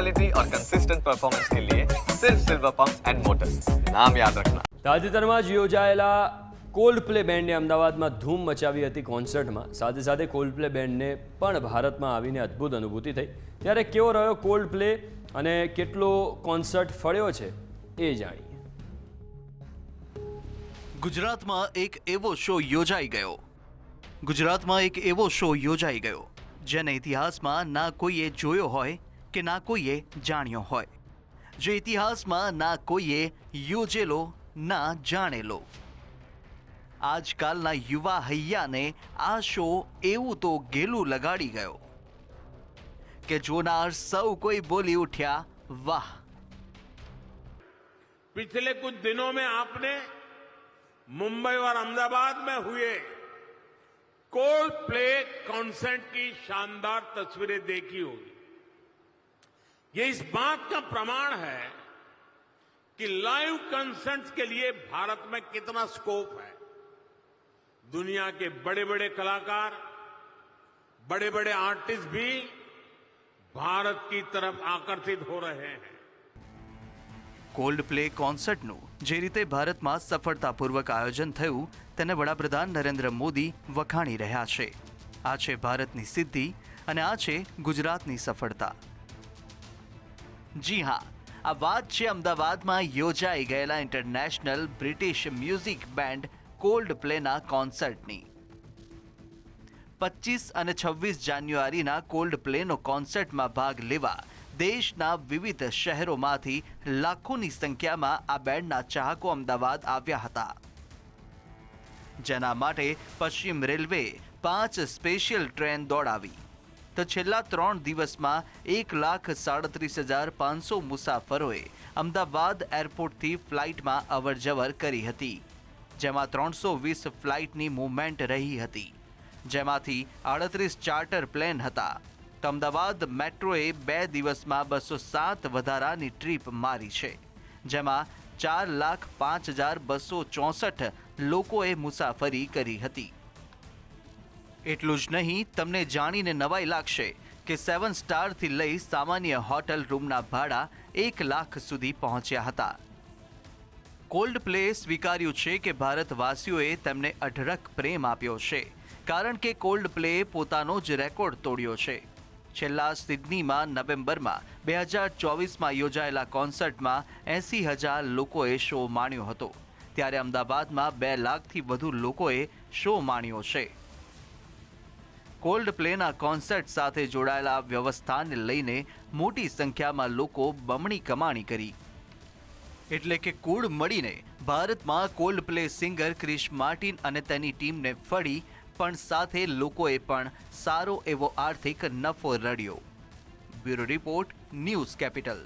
Quality और consistent performance के लिए सिर्फ सिल्वर पंप एंड मोटर्स नाम याद रखना તાજેતરમાં જ યોજાયેલા કોલ્ડ પ્લે બેન્ડે અમદાવાદમાં ધૂમ મચાવી હતી કોન્સર્ટમાં સાથે સાથે કોલ્ડ પ્લે બેન્ડને પણ ભારતમાં આવીને અદ્ભુત અનુભૂતિ થઈ ત્યારે કેવો રહ્યો કોલ્ડ પ્લે અને કેટલો કોન્સર્ટ ફળ્યો છે એ જાણીએ ગુજરાતમાં એક એવો શો યોજાઈ ગયો ગુજરાતમાં એક એવો શો યોજાઈ ગયો જેને ઇતિહાસમાં ના કોઈએ જોયો હોય કે ના કોઈએ જાણ્યો હોય જે ઇતિહાસમાં ના કોઈએ યોજેલો ના જાણેલો આજકાલના યુવા હૈયાને આ શો એવું તો ગેલું લગાડી ગયો કે જોનાર સૌ કોઈ બોલી ઉઠ્યા વાહ पिछले कुछ दिनों में आपने मुंबई और अहमदाबाद में हुए कोल्ड प्ले कॉन्सर्ट की शानदार तस्वीरें देखी होगी ये इस बात का प्रमाण है कि लाइव कंसर्ट्स के लिए भारत में कितना स्कोप है दुनिया के बड़े बड़े कलाकार बड़े बड़े आर्टिस्ट भी भारत की तरफ आकर्षित हो रहे हैं કોલ્ડ પ્લે કોન્સર્ટનું જે રીતે ભારતમાં સફળતાપૂર્વક આયોજન થયું તેને વડાપ્રધાન નરેન્દ્ર મોદી વખાણી રહ્યા છે આ છે ભારતની સિદ્ધિ અને આ છે ગુજરાતની સફળતા જી હા, આ વાત છે અમદાવાદમાં યોજાઈ ગયેલા ઇન્ટરનેશનલ બ્રિટિશ મ્યુઝિક બેન્ડ કોલ્ડ પ્લેના કોન્સર્ટની પચીસ અને છવ્વીસ જાન્યુઆરીના કોલ્ડ પ્લેનો કોન્સર્ટમાં ભાગ લેવા દેશના વિવિધ શહેરોમાંથી લાખોની સંખ્યામાં આ બેન્ડના ચાહકો અમદાવાદ આવ્યા હતા. જેના માટે પશ્ચિમ રેલવે પાંચ સ્પેશિયલ ટ્રેન દોડાવી. તો છેલ્લા ત્રણ દિવસમાં એક લાખ સાડત્રીસ હજાર પાંચસો મુસાફરોએ અમદાવાદ એરપોર્ટથી ફ્લાઇટમાં અવરજવર કરી હતી, જેમાં ત્રણસો વીસ ફ્લાઇટની મૂવમેન્ટ રહી હતી. જેમાંથી આડત્રીસ ચાર્ટર પ્લેન હતા. તો અમદાવાદ મેટ્રોએ બે દિવસમાં બસો સાત વધારાની ટ્રીપ મારી છે, જેમાં ચાર લાખ પાંચ હજાર બસો ચોસઠ લોકોએ મુસાફરી કરી હતી. એટલું જ નહીં, તમને જાણીને નવાઈ લાગશે કે સેવન સ્ટારથી લઈ સામાન્ય હોટલ રૂમના ભાડા એક લાખ સુધી પહોંચ્યા હતા. કોલ્ડ પ્લે સ્વીકાર્યું છે કે ભારતવાસીઓએ તેમને અઢળક પ્રેમ આપ્યો છે, કારણ કે કોલ્ડ પ્લે પોતાનો જ રેકોર્ડ તોડ્યો છે. છેલ્લા સિડનીમાં નવેમ્બરમાં બે હજાર ચોવીસમાં યોજાયેલા કોન્સર્ટમાં એંસી હજાર લોકોએ શો માણ્યો હતો, ત્યારે અમદાવાદમાં બે લાખથી વધુ લોકોએ શો માણ્યો છે. કોલ્ડ પ્લેના કોન્સર્ટ સાથે જોડાયેલા વ્યવસ્થાને લઈને મોટી સંખ્યામાં લોકો બમણી કમાણી કરી. એટલે કે કુળ મળીને ભારતમાં Coldplay singer Chris Martin અને તેની ટીમને ફળી પણ સાથે લોકોએ પણ સારો એવો આર્થિક નફો રડ્યો. Bureau report, News Capital.